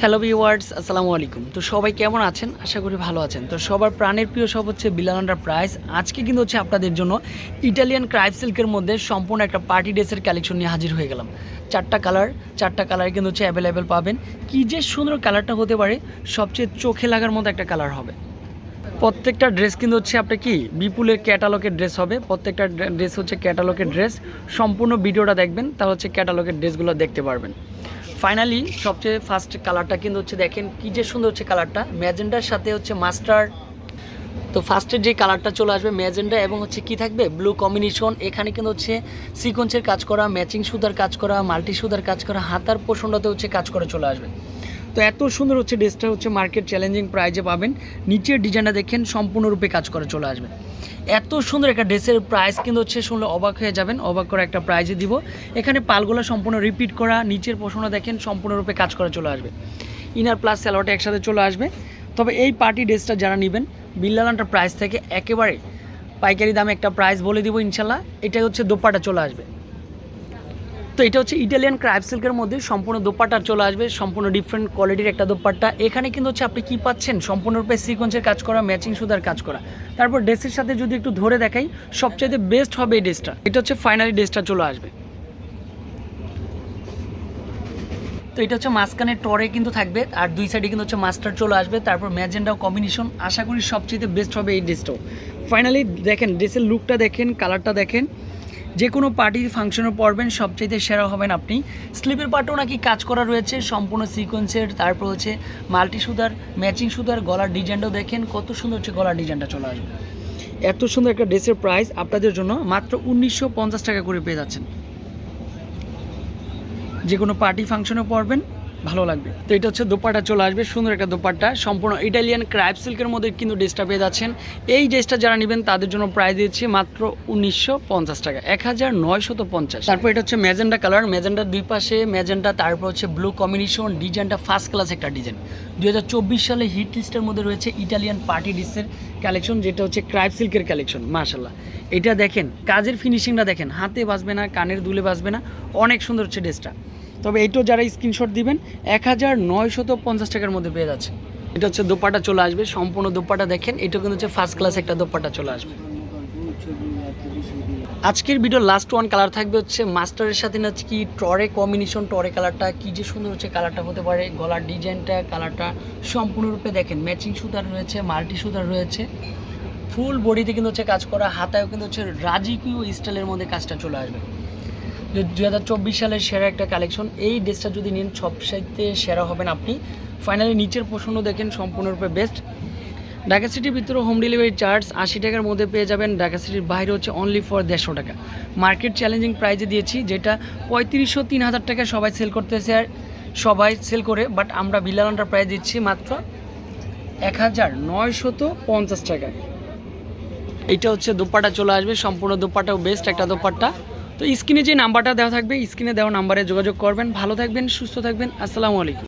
Hello viewers আসসালামু আলাইকুম। তো সবাই কেমন আছেন? আশা করি ভালো আছেন। তো সবার প্রাণের প্রিয় সব হচ্ছে বিলান্ডার প্রাইস আজকে কিন্তু হচ্ছে আপনাদের জন্য ইটালিয়ান ক্রাইপ সিল্কের মধ্যে সম্পূর্ণ একটা পার্টি ড্রেসের কালেকশন নিয়ে হাজির হয়ে গেলাম। চারটা কালার চারটা কালার কিন্তু হচ্ছে অ্যাভেলেবেল পাবেন। কি যে সুন্দর কালারটা হতে পারে, সবচেয়ে চোখে লাগার মতো একটা কালার হবে। প্রত্যেকটা ড্রেস কিন্তু হচ্ছে আপনার কি? বিপুলের ক্যাটালগের ড্রেস হবে। প্রত্যেকটা ড্রেস হচ্ছে ক্যাটালগের ড্রেস সম্পূর্ণ ভিডিওটা দেখবেন, তাহলে হচ্ছে ক্যাটালগের ড্রেসগুলো দেখতে পারবেন। ফাইনালি সবচেয়ে ফার্স্ট কালারটা কিন্তু হচ্ছে দেখেন কি যে সুন্দর হচ্ছে কালারটা ম্যাজেন্ডার সাথে হচ্ছে মাস্টার তো ফার্স্টের যে কালারটা চলে আসবে ম্যাজেন্ডা এবং হচ্ছে কি থাকবে? ব্লু কম্বিনেশন এখানে কিন্তু হচ্ছে সিকোয়েন্সের কাজ করা ম্যাচিং সুতার কাজ করা মাল্টি সুতার কাজ করা, হাতার পোষণটাতে হচ্ছে কাজ করে চলে আসবে। তো এত সুন্দর হচ্ছে ড্রেসটা হচ্ছে মার্কেট চ্যালেঞ্জিং প্রাইজে পাবেন। নিচের ডিজাইনটা দেখেন সম্পূর্ণরূপে কাজ করে চলে আসবে। এত সুন্দর একটা ড্রেসের প্রাইস কিন্তু হচ্ছে শুনলে অবাক হয়ে যাবেন। অবাক করে একটা প্রাইজে দিব। এখানে পালগুলো সম্পূর্ণ রিপিট করা, নিচের পোষণা দেখেন সম্পূর্ণরূপে কাজ করে চলে আসবে। ইনার প্লাস স্যালোয়ারটা একসাথে চলে আসবে। তবে এই পার্টি ড্রেসটা যারা নেবেন বিল্লালানটার প্রাইস থেকে একেবারে পাইকারি দামে একটা প্রাইস বলে দিব ইনশাল্লাহ। এটা হচ্ছে দোপাটা চলে আসবে। তো এটা হচ্ছে ইটালিয়ান ক্রাইপ সিল্কের মধ্যে সম্পূর্ণ দোপাট্টা চলে আসবে, সম্পূর্ণ ডিফারেন্ট কোয়ালিটির একটা দোপাট্টা। এখানে কিন্তু হচ্ছে আপনি কী পাচ্ছেন? সম্পূর্ণরূপে সিকোয়েন্সের কাজ করা ম্যাচিং সুদার কাজ করা। তারপর ড্রেসের সাথে যদি একটু ধরে দেখাই, সবচাইতে বেস্ট হবে এই ড্রেসটা এটা হচ্ছে ফাইনালি ড্রেসটা চলে আসবে। তো এটা হচ্ছে মাঝখানে টরে কিন্তু থাকবে, আর দুই সাইডে কিন্তু হচ্ছে মাস্টার চলে আসবে, তারপর ম্যাজেন্ডাও কম্বিনেশন আশা করি সবচেয়ে বেস্ট হবে এই ড্রেসটাও ফাইনালি দেখেন ড্রেসের লুকটা দেখেন কালারটা দেখেন। যে কোনো পার্টি ফাংশনে পড়বেন সবচাইতে সেরা হবেন আপনি। স্লিপের পার্টও নাকি কাজ করা রয়েছে, সম্পূর্ণ সিকোয়েন্সের তারপর হচ্ছে মাল্টি সুতার ম্যাচিং সুতার, গলার ডিজাইনটাও দেখেন, কত সুন্দর হচ্ছে গলার ডিজাইনটা চলে আসবে। এত সুন্দর একটা ড্রেসের প্রাইস আপনাদের জন্য মাত্র উনিশশো পঞ্চাশ টাকা করে পেয়ে যাচ্ছেন। যে কোনো পার্টি ফাংশনে পড়বেন। ভালো লাগবে। তো এটা হচ্ছে দোপাট্টা চলে আসবে, সুন্দর একটা দোপাট্টা। সম্পূর্ণ ইটালিয়ান ক্রাইপ সিল্কের মধ্যে কিন্তু ড্রেসটা পেয়ে যাচ্ছেন। এই ড্রেসটা যারা নেবেন, তাদের জন্য প্রাইস দিচ্ছি মাত্র উনিশশো পঞ্চাশ টাকা এক হাজার নয়শত পঞ্চাশ। তারপর এটা হচ্ছে ম্যাজেন্ডা কালার ম্যাজেন্ডার দুই পাশে ম্যাজেন্ডা তারপর হচ্ছে ব্লু কম্বিনেশন, ডিজাইনটা ফার্স্ট ক্লাস একটা ডিজাইন। দুই হাজার চব্বিশ সালে হিট লিস্টের মধ্যে রয়েছে ইটালিয়ান পার্টি ডিসের কালেকশন যেটা হচ্ছে ক্রাইপ সিল্কের কালেকশন মাশাল্লাহ এটা দেখেন, কাজের ফিনিশিংটা দেখেন, হাতে বাজবে না, কানের দুলে বাজবে না, অনেক সুন্দর হচ্ছে ড্রেসটা তবে এইটাও যারা স্ক্রিনশট দিবেন, এক হাজার নয়শত পঞ্চাশ টাকার মধ্যে পেয়ে যাচ্ছে। এটা হচ্ছে দোপাটা চলে আসবে, সম্পূর্ণ দোপাটা দেখেন, এটা কিন্তু হচ্ছে ফার্স্ট ক্লাস একটা দোপাটা চলে আসবে। আজকের ভিডিও লাস্ট ওয়ান কালার থাকবে হচ্ছে মাস্টারের সাথে না কি টরে কম্বিনেশন টরে কালারটা কি যে সুন্দর হচ্ছে কালারটা হতে পারে, গলার ডিজাইনটা কালারটা সম্পূর্ণরূপে দেখেন ম্যাচিং সুতার রয়েছে, মাল্টি সুতার রয়েছে। ফুল বডিতে কিন্তু হচ্ছে কাজ করা, হাতায়ও কিন্তু হচ্ছে রাজিকীয় স্টাইলের মধ্যে কাজটা চলে আসবে। দু হাজার চব্বিশ সালের সেরা একটা কালেকশন, এই ড্রেসটা যদি নিন সবসাইতে সেরা হবেন আপনি। ফাইনালি নিচের পোষণও দেখেন, সম্পূর্ণরূপে বেস্ট ঢাকা সিটির ভিতরে হোম ডেলিভারি চার্জ আশি টাকার মধ্যে পেয়ে যাবেন। ঢাকা সিটির বাইরে হচ্ছে অনলি ফর দেড়শো টাকা। মার্কেট চ্যালেঞ্জিং প্রাইজে দিয়েছি, যেটা পঁয়ত্রিশশো তিন হাজার টাকা সবাই সেল করতেছে আর সবাই সেল করে বাট আমরা বিলালান্ডার প্রাইজ দিচ্ছি মাত্র এক হাজার নয়শত পঞ্চাশ টাকা এটা হচ্ছে দোপাটা চলে আসবে, সম্পূর্ণ দোপাটাও বেস্ট একটা দোপাট্টা। তো স্ক্রিনে যে নাম্বারটা দেওয়া থাকবে, স্ক্রিনে দেওয়া নাম্বারে যোগাযোগ করবেন। ভালো থাকবেন, সুস্থ থাকবেন। আসসালামু আলাইকুম।